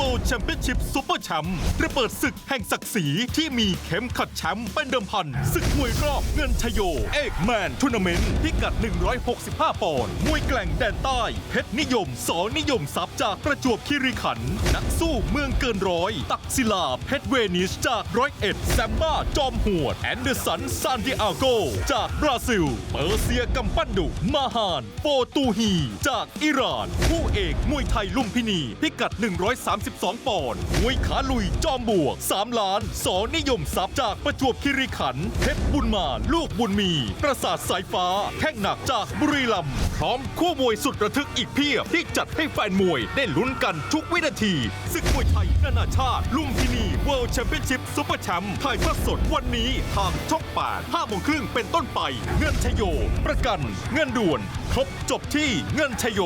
World Championship Super Champ ระเบิดศึกแห่งศักดิ์ศรีที่มีเข็มขัดแชมป์เป็นเดิมพันศึกมวยรอบเงินชโย เอกแมนทัวร์นาเมนต์พิกัด 165 ปอนด์มวยแกล่งแดนใต้ เพชรนิยมสอนิยมทรัพย์จากประจวบคีรีขันธ์นักสู้เมืองเกินร้อย ตักศิลาเพชรเวนิสจากร้อยเอ็ดแซมบ้าจอมหวด แอนเดอร์สันซานดิอาโก จากบราซิล เปอร์เซียกัมปันดุ มาฮาน โปตูฮี จากอิหร่าน ผู้เอกมวยไทยลุมพินี พิกัด132ปอนด์มวยขาลุยจอมบวก 3 ล้านสอนิยมทรัพย์จากประจวบคีรีขันธ์เพชรบุญมา ลูกบุญมี ประสาทสายฟ้าแข้งหนักจากบุรีรัมย์พร้อมคู่มวยสุดระทึกอีกเพียบ ที่จัดให้แฟนมวยได้ลุ้นกันทุกวินาทีศึกมวยไทยนานาชาติ ลุมพินี World Championship Super Champ ถ่ายทอดสดวันนี้ทางช่อง8 5โมงครึ่งเป็นต้นไป เงินชโย ประกัน เงินด่วน ครบจบที่เงินชโย